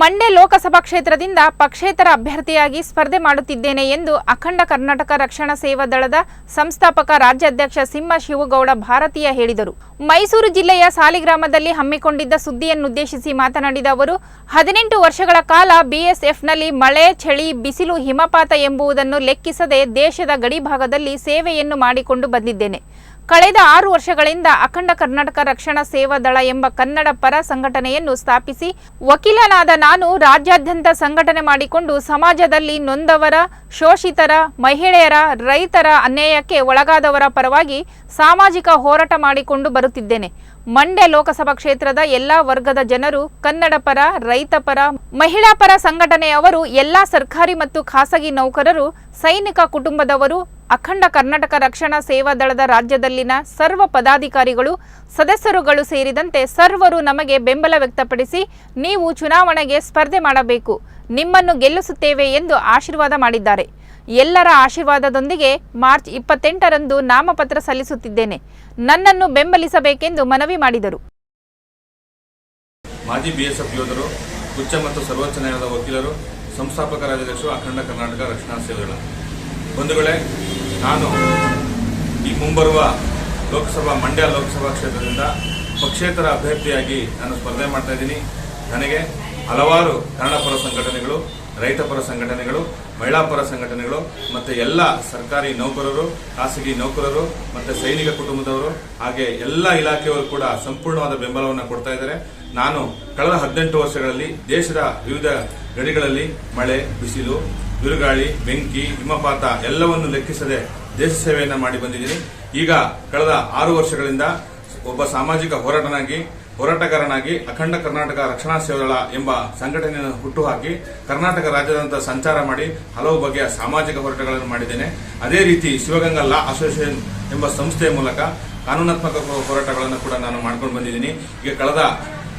ಮಂಡ್ಯ ಲೋಕಸಭಾ ಕ್ಷೇತ್ರದಿಂದ ಪಕ್ಷೇತರ ಅಭ್ಯರ್ಥಿಯಾಗಿ ಸ್ಪರ್ಧೆ ಮಾಡುತ್ತಿದ್ದೇನೆ ಎಂದು ಅಖಂಡ ಕರ್ನಾಟಕ ರಕ್ಷಣಾ ಸೇವಾ ದಳದ ಸಂಸ್ಥಾಪಕ ರಾಜ್ಯಾಧ್ಯಕ್ಷ ಸಿಂಹ ಶಿವಗೌಡ ಭಾರತೀಯ ಹೇಳಿದರು. ಮೈಸೂರು ಜಿಲ್ಲೆಯ ಸಾಲಿಗ್ರಾಮದಲ್ಲಿ ಹಮ್ಮಿಕೊಂಡಿದ್ದ ಸುದ್ದಿಯನ್ನುದ್ದೇಶಿಸಿ ಮಾತನಾಡಿದ ಅವರು, ಹದಿನೆಂಟು ವರ್ಷಗಳ ಕಾಲ ಬಿಎಸ್ಎಫ್ನಲ್ಲಿ ಮಳೆ, ಚಳಿ, ಬಿಸಿಲು, ಹಿಮಪಾತ ಎಂಬುದನ್ನು ಲೆಕ್ಕಿಸದೆ ದೇಶದ ಗಡಿಭಾಗದಲ್ಲಿ ಸೇವೆಯನ್ನು ಮಾಡಿಕೊಂಡು ಬಂದಿದ್ದೇನೆ. ಕಳೆದ ಆರು ವರ್ಷಗಳಿಂದ ಅಖಂಡ ಕರ್ನಾಟಕ ರಕ್ಷಣಾ ಸೇವಾ ದಳ ಎಂಬ ಕನ್ನಡ ಪರ ಸಂಘಟನೆಯನ್ನು ಸ್ಥಾಪಿಸಿ ವಕೀಲನಾದ ನಾನು ರಾಜ್ಯಾದ್ಯಂತ ಸಂಘಟನೆ ಮಾಡಿಕೊಂಡು ಸಮಾಜದಲ್ಲಿ ನೊಂದವರ, ಶೋಷಿತರ, ಮಹಿಳೆಯರ, ರೈತರ ಅನ್ಯಾಯಕ್ಕೆ ಒಳಗಾದವರ ಪರವಾಗಿ ಸಾಮಾಜಿಕ ಹೋರಾಟ ಮಾಡಿಕೊಂಡು ಬರುತ್ತಿದ್ದೇನೆ. ಮಂಡ್ಯ ಲೋಕಸಭಾ ಕ್ಷೇತ್ರದ ಎಲ್ಲಾ ವರ್ಗದ ಜನರು ಕನ್ನಡ ಪರ, ರೈತ ಪರ, ಮಹಿಳಾ ಪರ ಸಂಘಟನೆಯವರು ಎಲ್ಲಾ ಸರ್ಕಾರಿ ಮತ್ತು ಖಾಸಗಿ ನೌಕರರು, ಸೈನಿಕ ಕುಟುಂಬದವರು, ಅಖಂಡ ಕರ್ನಾಟಕ ರಕ್ಷಣಾ ಸೇವಾ ದಳದ ರಾಜ್ಯದಲ್ಲಿನ ಸರ್ವ ಪದಾಧಿಕಾರಿಗಳು, ಸದಸ್ಯರುಗಳು ಸೇರಿದಂತೆ ಸರ್ವರು ನಮಗೆ ಬೆಂಬಲ ವ್ಯಕ್ತಪಡಿಸಿ ನೀವು ಚುನಾವಣೆಗೆ ಸ್ಪರ್ಧೆ ಮಾಡಬೇಕು. ನಿಮ್ಮನ್ನು ಗೆಲ್ಲಿಸುತ್ತೇವೆ ಎಂದು ಆಶೀರ್ವಾದ ಮಾಡಿದ್ದಾರೆ. ಎಲ್ಲರ ಆಶೀರ್ವಾದದೊಂದಿಗೆ ಮಾರ್ಚ್ ಇಪ್ಪತ್ತೆಂಟರಂದು ನಾಮಪತ್ರ ಸಲ್ಲಿಸುತ್ತಿದ್ದೇನೆ. ನನ್ನನ್ನು ಬೆಂಬಲಿಸಬೇಕೆಂದು ಮನವಿ ಮಾಡಿದರು. ಮಾಜಿ ಬಿಎಸ್ಎಫ್ ಯೋಧರು ಉಚ್ಚ ಮತ್ತು ಸರ್ವೋಚ್ಚ ನ್ಯಾಯಾಲಯದ ವಕೀಲರು, ಸಂಸ್ಥಾಪಕ ರಾಜ್ಯಾಧ್ಯಕ್ಷರು, ಅಖಂಡ ಕರ್ನಾಟಕ ರಕ್ಷಣಾ ಸೇವೆಗಳ ಬಂಧುಗಳೇ, ನಾನು ಈ ಮುಂಬರುವ ಲೋಕಸಭಾ, ಮಂಡ್ಯ ಲೋಕಸಭಾ ಕ್ಷೇತ್ರದಿಂದ ಪಕ್ಷೇತರ ಅಭ್ಯರ್ಥಿಯಾಗಿ ನಾನು ಸ್ಪರ್ಧೆ ಮಾಡ್ತಾ ಇದ್ದೀನಿ. ನನಗೆ ಹಲವಾರು ಕನ್ನಡ ಪರ ಸಂಘಟನೆಗಳು ರೈತ ಪರ ಸಂಘಟನೆಗಳು ಮಹಿಳಾಪರ ಸಂಘಟನೆಗಳು ಮತ್ತೆ ಎಲ್ಲ ಸರ್ಕಾರಿ ನೌಕರರು, ಖಾಸಗಿ ನೌಕರರು ಮತ್ತೆ ಸೈನಿಕ ಕುಟುಂಬದವರು ಹಾಗೆ ಎಲ್ಲ ಇಲಾಖೆಯವರು ಕೂಡ ಸಂಪೂರ್ಣವಾದ ಬೆಂಬಲವನ್ನು ಕೊಡ್ತಾ ಇದ್ದಾರೆ. ನಾನು ಕಳೆದ ಹದಿನೆಂಟು ವರ್ಷಗಳಲ್ಲಿ ದೇಶದ ವಿವಿಧ ಗಡಿಗಳಲ್ಲಿ ಮಳೆ, ಬಿಸಿಲು, ಬಿರುಗಾಳಿ, ಬೆಂಕಿ, ಹಿಮಪಾತ ಎಲ್ಲವನ್ನು ಲೆಕ್ಕಿಸದೆ ದೇಶ ಸೇವೆಯನ್ನು ಮಾಡಿ ಬಂದಿದ್ದೀನಿ. ಈಗ ಕಳೆದ ಆರು ವರ್ಷಗಳಿಂದ ಒಬ್ಬ ಸಾಮಾಜಿಕ ಹೋರಾಟನಾಗಿ ಹೋರಾಟಗಾರನಾಗಿ ಅಖಂಡ ಕರ್ನಾಟಕ ರಕ್ಷಣಾ ಸೇವೆಗಳ ಎಂಬ ಸಂಘಟನೆಯನ್ನು ಹುಟ್ಟುಹಾಕಿ ಕರ್ನಾಟಕ ರಾಜ್ಯದಂತ ಸಂಚಾರ ಮಾಡಿ ಹಲವು ಬಗೆಯ ಸಾಮಾಜಿಕ ಹೋರಾಟಗಳನ್ನು ಮಾಡಿದ್ದೇನೆ. ಅದೇ ರೀತಿ ಶಿವಗಂಗಾ ಲಾ ಅಸೋಸಿಯೇಷನ್ ಎಂಬ ಸಂಸ್ಥೆಯ ಮೂಲಕ ಕಾನೂನಾತ್ಮಕ ಹೋರಾಟಗಳನ್ನು ಕೂಡ ನಾನು ಮಾಡ್ಕೊಂಡು ಬಂದಿದ್ದೀನಿ. ಈಗ ಕಳೆದ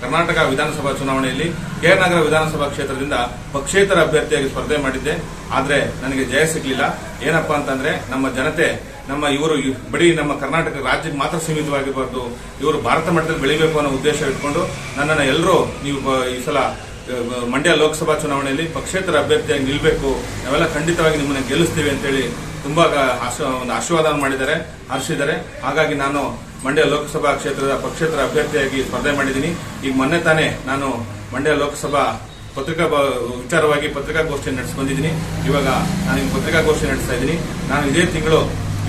ಕರ್ನಾಟಕ ವಿಧಾನಸಭಾ ಚುನಾವಣೆಯಲ್ಲಿ ಕೆಆರ್ ನಗರ ವಿಧಾನಸಭಾ ಕ್ಷೇತ್ರದಿಂದ ಪಕ್ಷೇತರ ಅಭ್ಯರ್ಥಿಯಾಗಿ ಸ್ಪರ್ಧೆ ಮಾಡಿದ್ದೆ. ಆದರೆ ನನಗೆ ಜಯ ಸಿಗಲಿಲ್ಲ. ಏನಪ್ಪಾ ಅಂತಂದ್ರೆ ನಮ್ಮ ಜನತೆ, ನಮ್ಮ ಇವರು ಬರೀ ನಮ್ಮ ಕರ್ನಾಟಕ ರಾಜ್ಯಕ್ಕೆ ಮಾತ್ರ ಸೀಮಿತವಾಗಿರಬಾರ್ದು. ಇವರು ಭಾರತ ಮಟ್ಟದಲ್ಲಿ ಬೆಳಿಬೇಕು ಅನ್ನೋ ಉದ್ದೇಶ ಇಟ್ಕೊಂಡು ನನ್ನನ್ನು ಎಲ್ಲರೂ ನೀವು ಈ ಸಲ ಮಂಡ್ಯ ಲೋಕಸಭಾ ಚುನಾವಣೆಯಲ್ಲಿ ಪಕ್ಷೇತರ ಅಭ್ಯರ್ಥಿಯಾಗಿ ನಿಲ್ಲಬೇಕು ನಾವೆಲ್ಲ ಖಂಡಿತವಾಗಿ ನಿಮ್ಮನ್ನ ಗೆಲ್ಲಿಸ್ತೀವಿ ಅಂತೇಳಿ ತುಂಬಾ ಒಂದು ಆಶೀರ್ವಾದ ಮಾಡಿದ್ದಾರೆ, ಹರ್ಷಿದ್ದಾರೆ. ಹಾಗಾಗಿ ನಾನು ಮಂಡ್ಯ ಲೋಕಸಭಾ ಕ್ಷೇತ್ರದ ಪಕ್ಷೇತರ ಅಭ್ಯರ್ಥಿಯಾಗಿ ಸ್ಪರ್ಧೆ ಮಾಡಿದ್ದೀನಿ. ಈಗ ಮೊನ್ನೆ ತಾನೇ ನಾನು ಮಂಡ್ಯ ಲೋಕಸಭಾ ಪತ್ರಿಕಾ ವಿಚಾರವಾಗಿ ಪತ್ರಿಕಾಗೋಷ್ಠಿ ನಡೆಸ್ಕೊಂಡಿದ್ದೀನಿ. ಇವಾಗ ನಾನು ಪತ್ರಿಕಾಗೋಷ್ಠಿ ನಡೆಸ್ತಾ ಇದ್ದೀನಿ. ನಾನು ಇದೇ ತಿಂಗಳು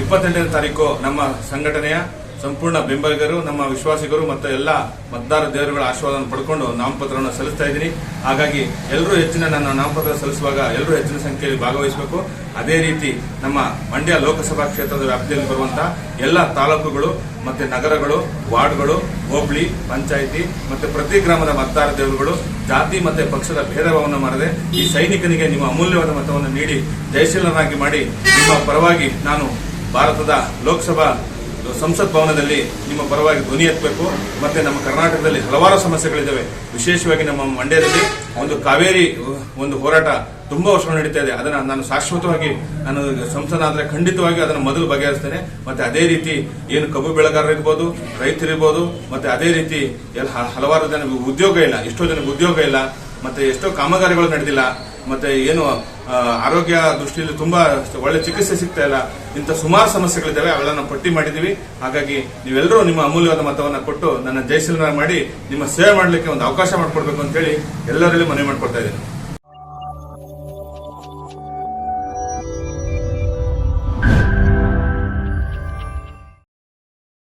ಇಪ್ಪತ್ತೆಂಟನೇ ತಾರೀಕು ನಮ್ಮ ಸಂಘಟನೆಯ ಸಂಪೂರ್ಣ ಬೆಂಬಲಿಗರು, ನಮ್ಮ ವಿಶ್ವಾಸಿಗರು ಮತ್ತು ಎಲ್ಲ ಮತದಾರ ದೇವರುಗಳ ಆಶೀರ್ವಾದ ಪಡ್ಕೊಂಡು ನಾಮಪತ್ರವನ್ನು ಸಲ್ಲಿಸ್ತಾ ಇದ್ದೀನಿ. ಹಾಗಾಗಿ ಎಲ್ಲರೂ ಹೆಚ್ಚಿನ ನನ್ನ ನಾಮಪತ್ರ ಸಲ್ಲಿಸುವಾಗ ಎಲ್ಲರೂ ಹೆಚ್ಚಿನ ಸಂಖ್ಯೆಯಲ್ಲಿ ಭಾಗವಹಿಸಬೇಕು. ಅದೇ ರೀತಿ ನಮ್ಮ ಮಂಡ್ಯ ಲೋಕಸಭಾ ಕ್ಷೇತ್ರದ ವ್ಯಾಪ್ತಿಯಲ್ಲಿ ಬರುವಂತಹ ಎಲ್ಲ ತಾಲೂಕುಗಳು ಮತ್ತೆ ನಗರಗಳು, ವಾರ್ಡ್ಗಳು, ಹೋಬಳಿ, ಪಂಚಾಯಿತಿ ಮತ್ತೆ ಪ್ರತಿ ಗ್ರಾಮದ ಮತದಾರ ದೇವರುಗಳು, ಜಾತಿ ಮತ್ತೆ ಪಕ್ಷದ ಭೇದಭಾವವನ್ನು ಮಾಡದೆ ಈ ಸೈನಿಕನಿಗೆ ನಿಮ್ಮ ಅಮೂಲ್ಯವಾದ ಮತವನ್ನು ನೀಡಿ ಜಯಶೀಲನಾಗಿ ಮಾಡಿ ನಿಮ್ಮ ಪರವಾಗಿ ನಾನು ಭಾರತದ ಲೋಕಸಭಾ ಸಂಸತ್ ಭವನದಲ್ಲಿ ನಿಮ್ಮ ಪರವಾಗಿ ಧ್ವನಿ ಎತ್ತಬೇಕು. ಮತ್ತೆ ನಮ್ಮ ಕರ್ನಾಟಕದಲ್ಲಿ ಹಲವಾರು ಸಮಸ್ಯೆಗಳಿದ್ದಾವೆ ವಿಶೇಷವಾಗಿ ನಮ್ಮ ಮಂಡ್ಯದಲ್ಲಿ ಒಂದು ಕಾವೇರಿ, ಒಂದು ಹೋರಾಟ ತುಂಬಾ ವರ್ಷಗಳು ನಡೀತಾ ಇದೆ. ಅದನ್ನ ನಾನು ಶಾಶ್ವತವಾಗಿ ನಾನು ಸಂಸದ ಆದರೆ ಖಂಡಿತವಾಗಿ ಅದನ್ನು ಮೊದಲು ಬಗೆಹರಿಸ್ತೇನೆ. ಮತ್ತೆ ಅದೇ ರೀತಿ ಏನು ಕಬ್ಬು ಬೆಳೆಗಾರರು ಇರ್ಬೋದು ರೈತರಿರ್ಬೋದು ಮತ್ತೆ ಅದೇ ರೀತಿ ಎಲ್ಲ ಹಲವಾರು ಜನ ಉದ್ಯೋಗ ಇಲ್ಲ. ಎಷ್ಟೋ ಜನಕ್ಕೆ ಉದ್ಯೋಗ ಇಲ್ಲ. ಮತ್ತೆ ಎಷ್ಟೋ ಕಾಮಗಾರಿಗಳು ನಡೆದಿಲ್ಲ. ಮತ್ತೆ ಏನು ಆರೋಗ್ಯ ದೃಷ್ಟಿಯಲ್ಲಿ ತುಂಬಾ ಒಳ್ಳೆ ಚಿಕಿತ್ಸೆ ಸಿಗ್ತಾ ಇಲ್ಲ. ಇಂಥ ಸುಮಾರು ಸಮಸ್ಯೆಗಳಿದ್ದಾವೆ ಅವೆಲ್ಲ ಪಟ್ಟಿ ಮಾಡಿದೀವಿ ಹಾಗಾಗಿ ನೀವೆಲ್ಲರೂ ನಿಮ್ಮ ಅಮೂಲ್ಯವಾದ ಮತವನ್ನು ಕೊಟ್ಟು ನನ್ನ ಜಯಶೀಲನ ಮಾಡಿ ನಿಮ್ಮ ಸೇವೆ ಮಾಡಲಿಕ್ಕೆ ಒಂದು ಅವಕಾಶ ಮಾಡಿಕೊಡ್ಬೇಕು ಅಂತ ಹೇಳಿ ಎಲ್ಲರಲ್ಲಿ ಮನವಿ ಮಾಡಿಕೊಡ್ತಾ ಇದ್ದೀನಿ.